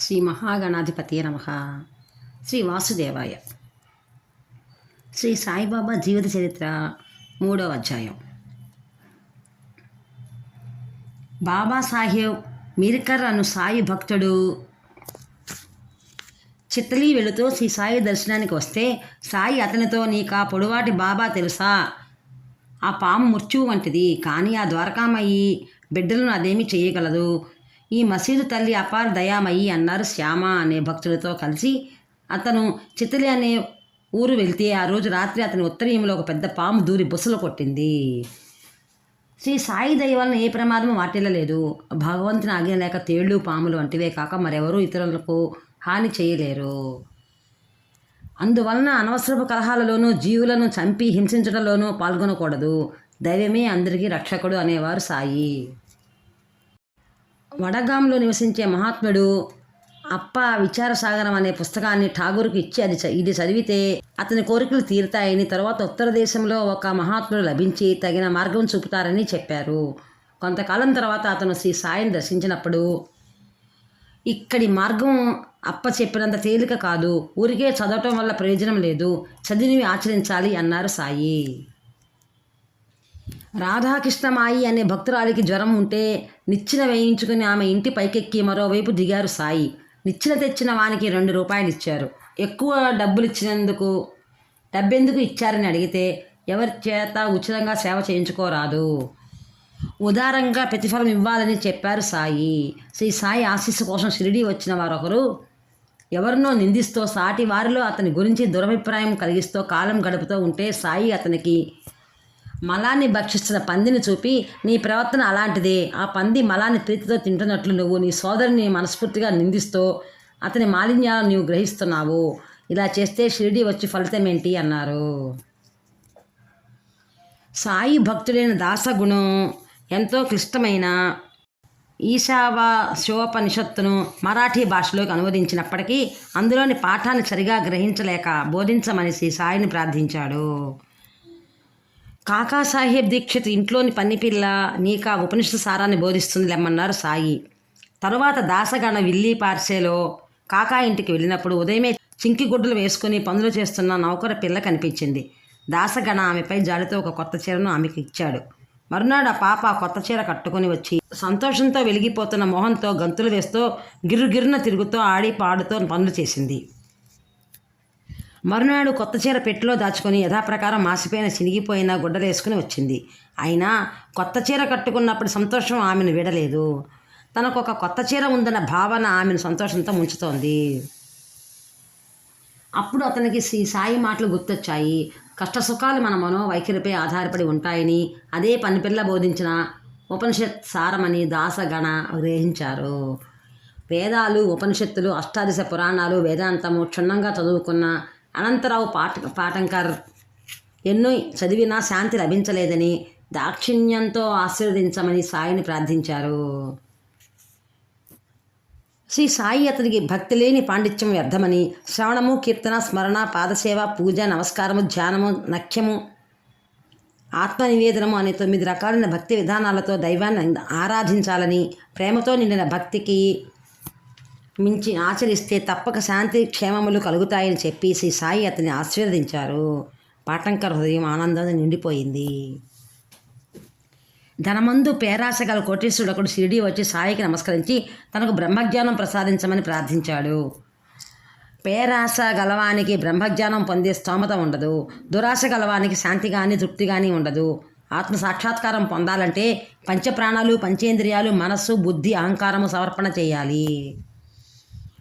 శ్రీ మహాగణాధిపతి నమ. శ్రీ వాసుదేవాయ. శ్రీ సాయిబాబా జీవిత చరిత్ర మూడవ అధ్యాయం. బాబాసాహెబ్ మిర్కర్ అను సాయి భక్తుడు చిత్తలి వెళుతూ శ్రీ సాయి దర్శనానికి వస్తే సాయి అతనితో నీకు ఆ పొడువాటి బాబా తెలుసా? ఆ పాము మృత్యు వంటిది. కానీ ఆ ద్వారకామయ్యి బిడ్డలను అదేమి చేయగలదు. ఈ మసీదు తల్లి అపార దయామయ్యి అన్నారు శ్యామ అనే భక్తులతో కలిసి. అతను చితలి అనే ఊరు వెళ్తే ఆ రోజు రాత్రి అతని ఉత్తరీయంలో ఒక పెద్ద పాము దూరి బుసలు కొట్టింది. శ్రీ సాయి దయ వలన ఏ ప్రమాదము వాటిల్లలేదు. భగవంతుని ఆజ్ఞ లేక తేళ్ళు పాములు వంటివే కాక మరెవరూ ఇతరులకు హాని చేయలేరు. అందువలన అనవసరపు కలహాలలోనూ జీవులను చంపి హింసించడంలోనూ పాల్గొనకూడదు. దైవమే అందరికీ రక్షకుడు అనేవారు సాయి. వడగాంలో నివసించే మహాత్ముడు అప్ప విచారసాగరం అనే పుస్తకాన్ని ఠాగూర్కు ఇచ్చి అది ఇది చదివితే అతని కోరికలు తీరుతాయని తర్వాత ఉత్తర దేశంలో ఒక మహాత్ముడు లభించి తగిన మార్గం చూపుతారని చెప్పారు. కొంతకాలం తర్వాత అతను శ్రీ సాయిని దర్శించినప్పుడు ఇక్కడి మార్గం అప్ప చెప్పినంత తేలిక కాదు ఊరికే చదవటం వల్ల ప్రయోజనం లేదు చదివి ఆచరించాలి అన్నారు సాయి. రాధాకృష్ణమాయి అనే భక్తురాలికి జ్వరం ఉంటే నిచ్చెన వేయించుకుని ఆమె ఇంటి పైకెక్కి మరోవైపు దిగారు సాయి. నిచ్చిన తెచ్చిన వానికి రెండు రూపాయలు ఇచ్చారు ఎక్కువ డబ్బులు ఇచ్చినందుకు డబ్బెందుకు ఇచ్చారని అడిగితే ఎవరి చేత ఉచితంగా సేవ చేయించుకోరాదు. ఉదారంగా ప్రతిఫలం ఇవ్వాలని చెప్పారు సాయి. శ్రీ సాయి ఆశీస్సు కోసం షిరిడి వచ్చిన వారొకరు ఎవరినో నిందిస్తూ సాటి వారిలో అతని గురించి దురభిప్రాయం కలిగిస్తూ కాలం గడుపుతూ ఉంటే సాయి అతనికి మలాన్ని భక్షిస్తున్న పందిని చూపి నీ ప్రవర్తన అలాంటిదే. ఆ పంది మలాన్ని ప్రీతితో తింటున్నట్లు నువ్వు నీ సోదరుని మనస్ఫూర్తిగా నిందిస్తూ అతని మాలిన్యాలను నీవు గ్రహిస్తున్నావు. ఇలా చేస్తే షిరిడి వచ్చి ఫలితం ఏంటి అన్నారు. సాయి భక్తుడైన దాసగుణం ఎంతో క్లిష్టమైన ఈశావా శివోపనిషత్తును మరాఠీ భాషలోకి అనువదించినప్పటికీ అందులోని పాఠాన్ని సరిగా గ్రహించలేక బోధించమని సాయిని ప్రార్థించాడు. కాకాసాహెబ్ దీక్షిత్ ఇంట్లోని పన్నిపిల్ల నీకా ఉపనిషత్ సారాన్ని బోధిస్తుంది లెమ్మన్నారు సాయి. తరువాత దాసగణ విల్లీ పార్సేలో కాకా ఇంటికి వెళ్ళినప్పుడు ఉదయమే చింకి గుడ్డలు వేసుకుని పనులు చేస్తున్న నౌకర పిల్ల కనిపించింది. దాసగణ ఆమెపై జాలితో ఒక కొత్త చీరను ఆమెకు ఇచ్చాడు. మరునాడు ఆ పాప కొత్త చీర కట్టుకొని వచ్చి సంతోషంతో వెలిగిపోతున్న మొహంతో గంతులు వేస్తూ గిర్రుగిర్రున తిరుగుతూ ఆడి పాడుతూ పనులు చేసింది. మరునాడు కొత్త చీర పెట్టిలో దాచుకొని యథాప్రకారం మాసిపోయిన చినిగిపోయిన గుడ్డలేసుకుని వచ్చింది. అయినా కొత్త చీర కట్టుకున్నప్పుడు సంతోషం ఆమెను విడలేదు. తనకు ఒక కొత్త చీర ఉందన్న భావన ఆమెను సంతోషంతో ముంచుతోంది. అప్పుడు అతనికి శ్రీ సాయి మాటలు గుర్తొచ్చాయి. కష్టసుఖాలు మన మన మనోవైఖరిపై ఆధారపడి ఉంటాయని అదే పనిపిల్ల బోధించిన ఉపనిషత్ సారమని దాసగణ గ్రహించారు. వేదాలు ఉపనిషత్తులు అష్టాదశ పురాణాలు వేదాంతము క్షుణ్ణంగా చదువుకున్న అనంతరావు పాట పాటంకర్ ఎన్నో చదివినా శాంతి లభించలేదని దాక్షిణ్యంతో ఆశీర్వదించమని సాయిని ప్రార్థించారు. శ్రీ సాయి అతనికి భక్తి లేని పాండిత్యం వ్యర్థమని శ్రవణము కీర్తన స్మరణ పాదసేవ పూజ నమస్కారము ధ్యానము నఖ్యము ఆత్మనివేదనము అనే తొమ్మిది రకాలైన భక్తి విధానాలతో దైవాన్ని ఆరాధించాలని ప్రేమతో నిండిన భక్తికి మించి ఆచరిస్తే తప్పక శాంతి క్షేమములు కలుగుతాయని చెప్పి శ్రీ సాయి అతన్ని ఆశీర్వదించారు. పాటంకర్ హృదయం ఆనందంతో నిండిపోయింది. ధనమందు పేరాశ గల కోటేశ్వరుడు ఒకడు షిరిడి వచ్చి సాయికి నమస్కరించి తనకు బ్రహ్మజ్ఞానం ప్రసాదించమని ప్రార్థించాడు. పేరాశ గలవానికి బ్రహ్మజ్ఞానం పొందే స్తోమత ఉండదు. దురాశ గలవానికి శాంతి కానీ తృప్తి కానీ ఉండదు. ఆత్మ సాక్షాత్కారం పొందాలంటే పంచప్రాణాలు పంచేంద్రియాలు మనస్సు బుద్ధి అహంకారము సమర్పణ చేయాలి.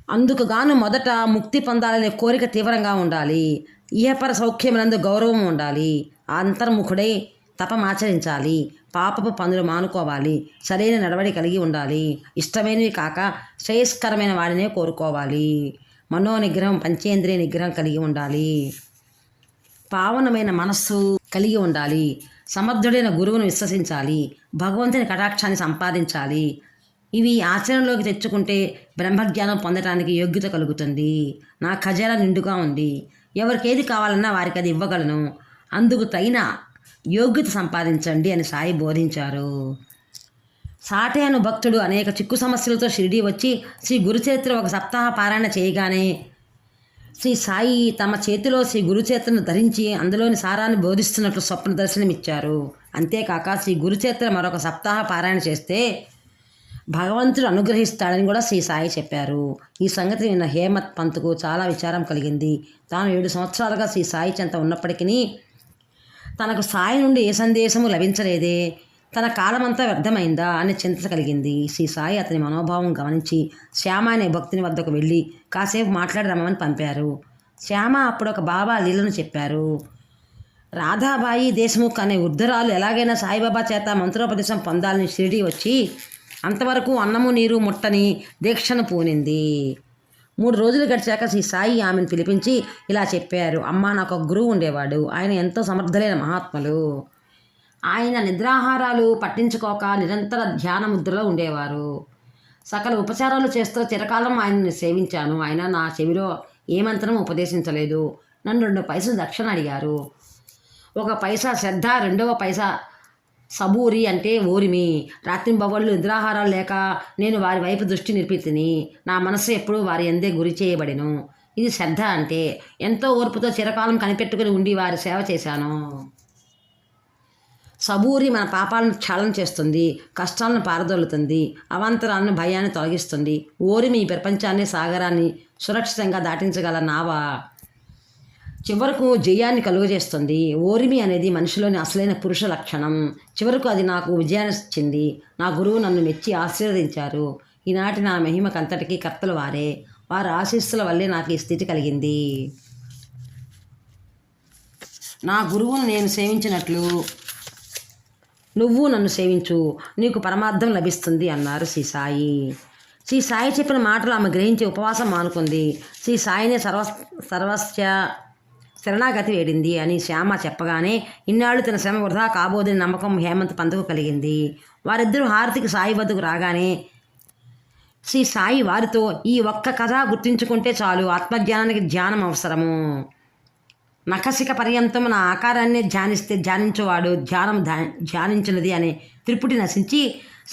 అందుకుగాను మొదట ముక్తి పొందాలనే కోరిక తీవ్రంగా ఉండాలి. ఇహపర సౌఖ్యములందు గౌరవం ఉండాలి. అంతర్ముఖుడై తపమాచరించాలి పాపపు పనులు మానుకోవాలి. సరైన నడవడి కలిగి ఉండాలి. ఇష్టమైనవి కాక శ్రేయస్కరమైన వాడినే కోరుకోవాలి. మనో నిగ్రహం పంచేంద్రియ నిగ్రహం కలిగి ఉండాలి. పావనమైన మనస్సు కలిగి ఉండాలి. సమర్థుడైన గురువును విశ్వసించాలి. భగవంతుని కటాక్షాన్ని సంపాదించాలి. ఇవి ఆచరణలోకి తెచ్చుకుంటే బ్రహ్మజ్ఞానం పొందటానికి యోగ్యత కలుగుతుంది. నా ఖజానా నిండుగా ఉంది. ఎవరికి ఏది కావాలన్నా వారికి అది ఇవ్వగలను. అందుకు తగిన యోగ్యత సంపాదించండి అని సాయి బోధించారు. సాటేను భక్తుడు అనేక చిక్కు సమస్యలతో షిరిడి వచ్చి శ్రీ గురుచరిత్ర ఒక సప్తాహ పారాయణ చేయగానే శ్రీ సాయి తమ చేతిలో శ్రీ గురుచేత్రను ధరించి అందులోని సారాన్ని బోధిస్తున్నట్లు స్వప్న దర్శనమిచ్చారు. అంతేకాక శ్రీ గురుచేత్ర మరొక సప్తాహ పారాయణ చేస్తే భగవంతుడు అనుగ్రహిస్తాడని కూడా శ్రీ సాయి చెప్పారు. ఈ సంగతి నిన్న హేమత్ పంత్కు చాలా విచారం కలిగింది. తాను ఏడు సంవత్సరాలుగా శ్రీ సాయి చెంత ఉన్నప్పటికీ తనకు సాయి నుండి ఏ సందేశము లభించలేదే. తన కాలమంతా వ్యర్థమైందా అని చింత కలిగింది. శ్రీ సాయి అతని మనోభావం గమనించి శ్యామ అనే భక్తుని వద్దకు వెళ్ళి కాసేపు మాట్లాడి రమ్మని పంపారు. శ్యామ అప్పుడు ఒక బాబా లీలను చెప్పారు. రాధాబాయి దేశముఖ్ అనే ఉద్ధరాలు ఎలాగైనా సాయిబాబా చేత మంత్రోపదేశం పొందాలని షిరిడి వచ్చి అంతవరకు అన్నము నీరు ముట్టని దీక్షను పూనింది. మూడు రోజులు గడిచాక శ్రీ సాయి ఆమెను పిలిపించి ఇలా చెప్పారు. అమ్మ నాకు ఒక గురువు ఉండేవాడు. ఆయన ఎంతో సమర్థులైన మహాత్ములు. ఆయన నిద్రాహారాలు పట్టించుకోక నిరంతర ధ్యాన ముద్రలో ఉండేవారు. సకల ఉపచారాలు చేస్తూ చిరకాలం ఆయన్ని సేవించాను. ఆయన నా చెవిలో ఏ మంత్రం ఉపదేశించలేదు. నన్ను రెండు పైసలు దక్షిణ అడిగారు. ఒక పైసా శ్రద్ధ రెండవ పైసా సబూరి అంటే ఓరిమి. రాత్రింబవళ్ళు నిద్రాహారాలు లేక నేను వారి వైపు దృష్టి నిలిపితిని. నా మనసు ఎప్పుడూ వారి ఎందే గురి చేయబడిను. ఇది శ్రద్ధ అంటే ఎంతో ఓర్పుతో చిరకాలం కనిపెట్టుకుని ఉండి వారి సేవ చేశాను. సబూరి మన పాపాలను క్షాళన చేస్తుంది కష్టాలను పారదోలుతుంది అవాంతరాలను భయాన్ని తొలగిస్తుంది. ఓరిమి ఈ ప్రపంచాన్ని సాగరాన్ని సురక్షితంగా దాటించగల నావా? చివరకు జయాన్ని కలుగజేస్తుంది. ఓరిమి అనేది మనిషిలోని అసలైన పురుష లక్షణం. చివరకు అది నాకు విజయాన్ని ఇచ్చింది. నా గురువు నన్ను మెచ్చి ఆశీర్వదించారు. ఈనాటి నా మహిమకంతటికీ కర్తలు వారే. వారి ఆశీస్సుల వల్లే నాకు ఈ స్థితి కలిగింది. నా గురువును నేను సేవించినట్లు నువ్వు నన్ను సేవించు. నీకు పరమార్థం లభిస్తుంది అన్నారు శ్రీ సాయి. శ్రీ సాయి చెప్పిన మాటలు ఆమె గ్రహించి ఉపవాసం మానుకుంది. శ్రీ సాయినే సర్వ సర్వస్య శరణాగతి వేడింది అని శ్యామ చెప్పగానే ఇన్నాళ్ళు తన శ్రమ వృధా కాబోదని నమ్మకం హేమంత్ పంతకు కలిగింది. వారిద్దరూ హారతికి సాయి వద్దకు రాగానే శ్రీ సాయి వారితో ఈ ఒక్క కథ గుర్తించుకుంటే చాలు ఆత్మజ్ఞానానికి ధ్యానం అవసరము. నఖసిక పర్యంతం నా ఆకారాన్ని ధ్యానిస్తే ధ్యానించేవాడు ధ్యానం ధ్యానించినది అనే త్రిపుటి నశించి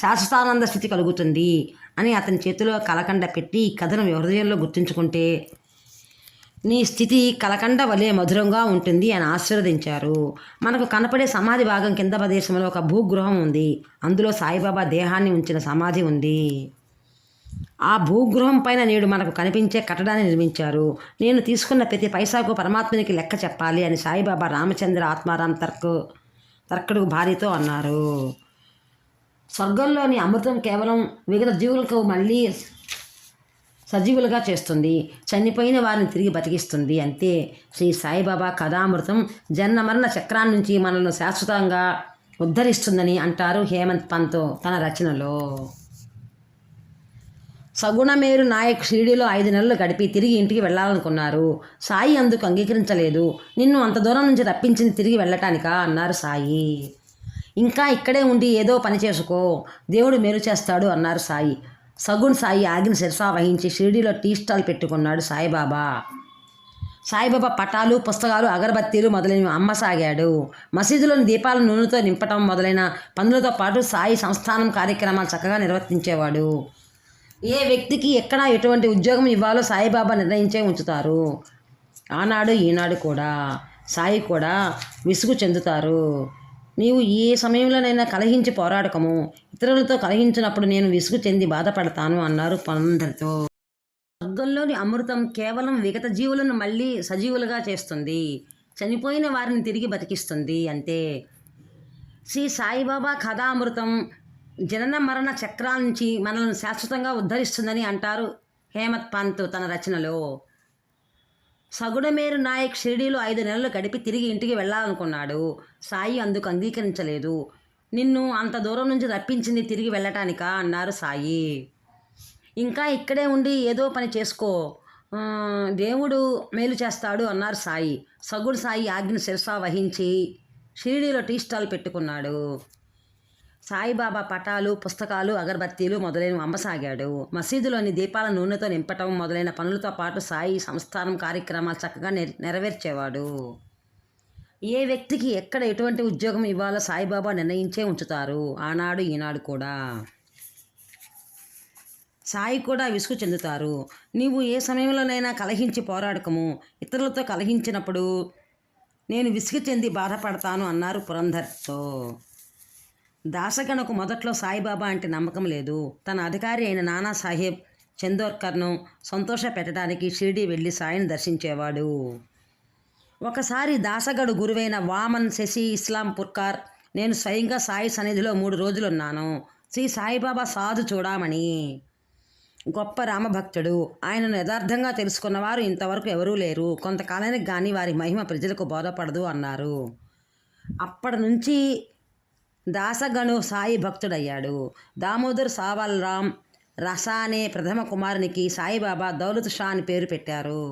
శాశ్వతానంద స్థితి కలుగుతుంది అని అతని చేతిలో కలకండ పెట్టి ఈ కథను హృదయంలో గుర్తుంచుకుంటే నీ స్థితి కలకండ వలె మధురంగా ఉంటుంది అని ఆశీర్వదించారు. మనకు కనపడే సమాధి భాగం కింద ప్రదేశంలో ఒక భూగృహం ఉంది. అందులో సాయిబాబా దేహాన్ని ఉంచిన సమాధి ఉంది. ఆ భూగృహం పైన నేడు మనకు కనిపించే కట్టడాన్ని నిర్మించారు. నేను తీసుకున్న ప్రతి పైసాకు పరమాత్మనికి లెక్క చెప్పాలి అని సాయిబాబా రామచంద్ర ఆత్మారాం తర్కు తర్కడు భార్యతో అన్నారు. స్వర్గంలోని అమృతం కేవలం విగత జీవులకు మళ్ళీ సజీవులుగా చేస్తుంది. చనిపోయిన వారిని తిరిగి బతికిస్తుంది అంతే శ్రీ సాయిబాబా కథామృతం జన్మ మరణ చక్రాన్ని నుంచి మనల్ని శాశ్వతంగా ఉద్ధరిస్తుందని అంటారు హేమంత్ పంత్ తన రచనలో. సగుణమేరు నాయక్ షిరిడిలో ఐదు నెలలు గడిపి తిరిగి ఇంటికి వెళ్ళాలనుకున్నారు. సాయి అందుకు అంగీకరించలేదు. నిన్ను అంత దూరం నుంచి రప్పించింది తిరిగి వెళ్ళటానికా? అన్నారు సాయి. ఇంకా ఇక్కడే ఉండి ఏదో పని చేసుకో. దేవుడు మేలు చేస్తాడు అన్నారు సాయి. సగుణ్ సాయి ఆగిన శిరసా వహించి షిరిడిలో టీ స్టాల్ పెట్టుకున్నాడు సాయిబాబా. సాయిబాబా పటాలు పుస్తకాలు అగరబత్తీలు మొదలైనవి అమ్మసాగాడు. మసీదులోని దీపాల నూనెతో నింపటం మొదలైన పనులతో పాటు సాయి సంస్థానం కార్యక్రమాలు చక్కగా నిర్వర్తించేవాడు. ఏ వ్యక్తికి ఎక్కడ ఎటువంటి ఉద్యోగం ఇవ్వాలో సాయిబాబా నిర్ణయించే ఉంచుతారు. ఆనాడు ఈనాడు కూడా సాయి కూడా విసుగు చెందుతారు. నీవు ఏ సమయంలోనైనా కలహించి పోరాడకము. ఇతరులతో కలహించినప్పుడు నేను విసుగు చెంది బాధపడతాను అన్నారు పనందరితో స్వర్గంలోని అమృతం కేవలం విగత జీవులను మళ్ళీ సజీవులుగా చేస్తుంది. చనిపోయిన వారిని తిరిగి బతికిస్తుంది అంతే. శ్రీ సాయిబాబా కథామృతం జనన మరణ చక్రాల నుంచి మనల్ని శాశ్వతంగా ఉద్ధరిస్తుందని అంటారు హేమత్ పంత్ తన రచనలో. సగుడమేరు నాయక్ షిరిడీలో ఐదు నెలలు గడిపి తిరిగి ఇంటికి వెళ్ళాలనుకున్నాడు. సాయి అందుకు అంగీకరించలేదు. నిన్ను అంత దూరం నుంచి రప్పించింది తిరిగి వెళ్ళటానికా? అన్నారు సాయి. ఇంకా ఇక్కడే ఉండి ఏదో పని చేసుకో. దేవుడు మేలు చేస్తాడు అన్నారు సాయి. సగుడు సాయి ఆజ్ఞ శిరసా వహించి షిరిడీలో టీ స్టాల్ పెట్టుకున్నాడు. సాయిబాబా పటాలు పుస్తకాలు అగరబత్తీలు మొదలైనవి అమ్మసాగాడు. మసీదులోని దీపాల నూనెతో నింపటం మొదలైన పనులతో పాటు సాయి సంస్థానం కార్యక్రమాలు చక్కగా నెరవేర్చేవాడు. ఏ వ్యక్తికి ఎక్కడ ఎటువంటి ఉద్యోగం ఇవ్వాలో సాయిబాబా నిర్ణయించే ఉంచుతారు. ఆనాడు ఈనాడు కూడా. సాయి కూడా విసుగు చెందుతారు. నీవు ఏ సమయంలోనైనా కలహించి పోరాడకము. ఇతరులతో కలహించినప్పుడు నేను విసుగు చెంది బాధపడతాను అన్నారు పురంధర్తో. దాసగణకు మొదట్లో సాయిబాబా అంటే నమ్మకం లేదు. తన అధికారి అయిన నానాసాహెబ్ చందోర్కర్ను సంతోష పెట్టడానికి షిరిడి వెళ్ళి సాయిని దర్శించేవాడు. ఒకసారి దాసగడు గురువైన వామన్ శశి ఇస్లాం పుర్కార్ నేను స్వయంగా సాయి సన్నిధిలో మూడు రోజులున్నాను. శ్రీ సాయిబాబా సాధు చూడమని గొప్ప రామభక్తుడు. ఆయనను యథార్థంగా తెలుసుకున్నవారు ఇంతవరకు ఎవరూ లేరు. కొంతకాలానికి కానీ వారి మహిమ ప్రజలకు బోధపడదు అన్నారు. అప్పటి నుంచి దాసగను సాయి భక్తుడయ్యాడు. దామోదర్ సావల్ రామ్ రసానే ప్రథమ కుమారునికి సాయిబాబా దౌలత్ షా అని పేరు పెట్టారు.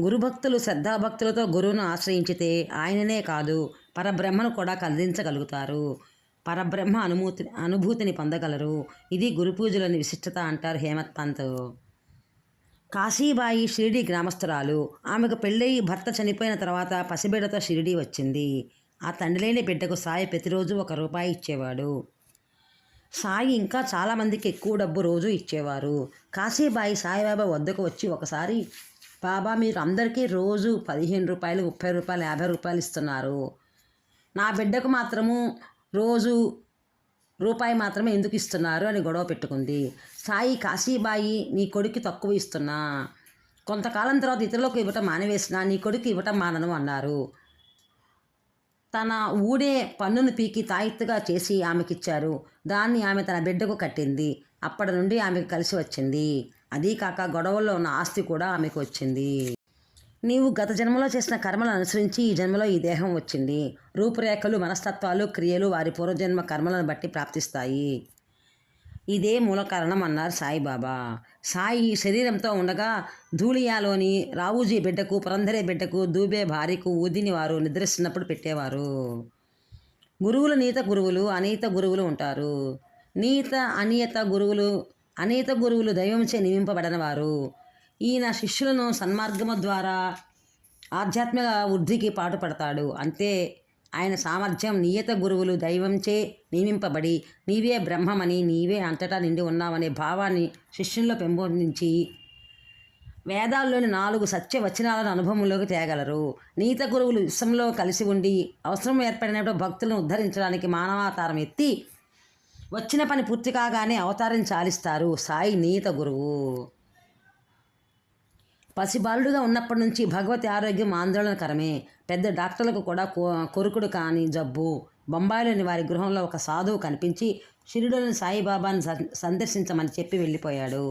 గురుభక్తులు శ్రద్ధాభక్తులతో గురువును ఆశ్రయించితే ఆయననే కాదు పరబ్రహ్మను కూడా కలిగించగలుగుతారు పరబ్రహ్మ అనుమూతి అనుభూతిని పొందగలరు. ఇది గురుపూజలని విశిష్టత అంటారు హేమత్ పంత్ కాశీబాయి షిరిడి గ్రామస్తురాలు ఆమెకు పెళ్ళయి భర్త చనిపోయిన తర్వాత పసిబిడతో షిరిడి వచ్చింది. ఆ తండ్రి లేని బిడ్డకు సాయి ప్రతిరోజు ఒక రూపాయి ఇచ్చేవాడు. సాయి ఇంకా చాలామందికి ఎక్కువ డబ్బు రోజు ఇచ్చేవారు. కాశీబాయి సాయిబాబా వద్దకు వచ్చి ఒకసారి బాబా మీరు అందరికీ రోజు పదిహేను రూపాయలు ముప్పై రూపాయలు యాభై రూపాయలు ఇస్తున్నారు. నా బిడ్డకు మాత్రము రోజు రూపాయి మాత్రమే ఎందుకు ఇస్తున్నారు? అని గొడవ పెట్టుకుంది. సాయి కాశీబాయి నీ కొడుకు తక్కువ ఇస్తున్నా. కొంతకాలం తర్వాత ఇతరులకు ఇవ్వటం మానేవేసినా నీ కొడుకు ఇవ్వటం మానను అన్నారు. తన ఊడే పన్నును పీకి తాయిత్తుగా చేసి ఆమెకిచ్చారు. దాన్ని ఆమె తన బిడ్డకు కట్టింది. అప్పటి నుండి ఆమెకు కలిసి వచ్చింది. అదీ కాక గొడవల్లో ఉన్న ఆస్తి కూడా ఆమెకు వచ్చింది. నీవు గత జన్మలో చేసిన కర్మలను అనుసరించి ఈ జన్మలో ఈ దేహం వచ్చింది. రూపురేఖలు మనస్తత్వాలు క్రియలు వారి పూర్వజన్మ కర్మలను బట్టి ప్రాప్తిస్తాయి. ఇదే మూల కారణం అన్నారు సాయిబాబా సాయి ఈ శరీరంతో ఉండగా ధూళియాలోని రావుజీ బిడ్డకు పురంధరే బిడ్డకు దూబే భార్యకు ఊదిని వారు నిద్రిస్తున్నప్పుడు పెట్టేవారు. గురువులు నీత గురువులు అనీత గురువులు ఉంటారు. నీత అనియత గురువులు అనీత గురువులు దైవంచే నియమింపబడిన వారు ఈయన శిష్యులను సన్మార్గము ద్వారా ఆధ్యాత్మిక వృద్ధికి పాటుపడతాడు. అంతే ఆయన సామర్థ్యం నియత గురువులు దైవంచే నియమింపబడి నీవే బ్రహ్మమని నీవే అంతటా నిండి ఉన్నావనే భావాన్ని శిష్యుల్లో పెంపొందించి వేదాల్లోని నాలుగు సత్య వచనాలను అనుభవంలోకి తేగలరు. నీత గురువులు విశ్వంలో కలిసి ఉండి అవసరం ఏర్పడినప్పుడు భక్తులను ఉద్ధరించడానికి మానవాతారం ఎత్తి వచ్చిన పని పూర్తి కాగానే అవతారం చాలిస్తారు. సాయి నీత గురువు. పసిబాలుడుగా ఉన్నప్పటి నుంచి భగవతి ఆరోగ్యం ఆందోళనకరమే. పెద్ద డాక్టర్లకు కూడా కొరుకుడు కాని జబ్బు. బొంబాయిలోని వారి గృహంలో ఒక సాధువు కనిపించి షిరిడోని సాయిబాబాను సందర్శించమని చెప్పి వెళ్ళిపోయాడు.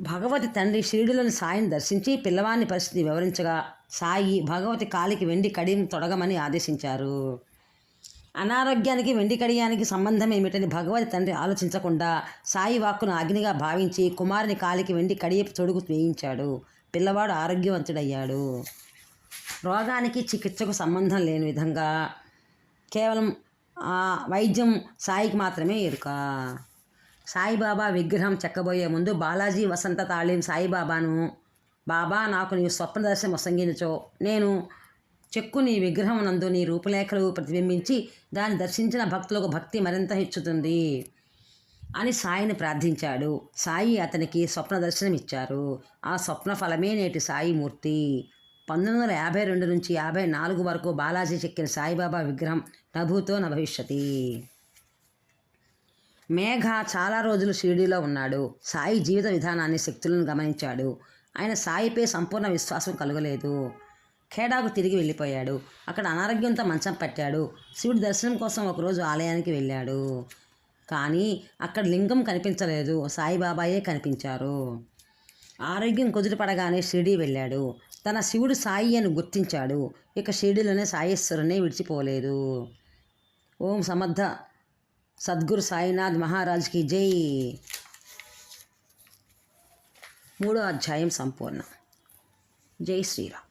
భగవతి తండ్రి షిరిడిలోని సాయిని దర్శించి పిల్లవాని పరిస్థితి వివరించగా సాయి భగవతి కాలికి వెండి కడిని తొడగమని ఆదేశించారు. అనారోగ్యానికి వెండికడియానికి సంబంధం ఏమిటని భగవతి తండ్రి ఆలోచించకుండా సాయి వాక్కును అగ్నిగా భావించి కుమారుని కాలికి వెండి కడియపు చొడుగు వేయించాడు. పిల్లవాడు ఆరోగ్యవంతుడయ్యాడు. రోగానికి చికిత్సకు సంబంధం లేని విధంగా కేవలం ఆ వైద్యం సాయికి మాత్రమే ఎరుక. సాయిబాబా విగ్రహం చెక్కబోయే ముందు బాలాజీ వసంత తాళీం సాయిబాబాను బాబా నాకు నీ స్వప్న దర్శనం వసంగినచో నేను చెక్కు నీ విగ్రహం నందు నీ రూపలేఖలు ప్రతిబింబించి దాన్ని దర్శించిన భక్తులకు భక్తి మరింత హెచ్చుతుంది అని సాయిని ప్రార్థించాడు. సాయి అతనికి స్వప్న దర్శనం ఇచ్చారు ఆ స్వప్న ఫలమే నేటి సాయి మూర్తి. పంతొమ్మిది వందల యాభై రెండు నుంచి యాభై నాలుగు వరకు బాలాజీ చెక్కిన సాయిబాబా విగ్రహం నభూతో న మేఘ చాలా రోజులు షిరిడీలో ఉన్నాడు. సాయి జీవిత విధానాన్ని శక్తులను గమనించాడు. ఆయన సాయిపై సంపూర్ణ విశ్వాసం కలగలేదు. ఖేడాకు తిరిగి వెళ్ళిపోయాడు. అక్కడ అనారోగ్యంతో మంచం పట్టాడు. శివుడి దర్శనం కోసం ఒకరోజు ఆలయానికి వెళ్ళాడు. కానీ అక్కడ లింగం కనిపించలేదు. సాయిబాబాయే కనిపించారు. ఆరోగ్యం కుదుటపడగానే షిరిడి వెళ్ళాడు. తన శివుడు సాయి అని గుర్తించాడు. ఇక షిరిడిలోనే సాయేశ్వరునే విడిచిపోలేదు. ఓం సమర్థ సద్గురు సాయినాథ్ మహారాజ్కి జై. మూడో అధ్యాయం సంపూర్ణ. జై శ్రీరామ్.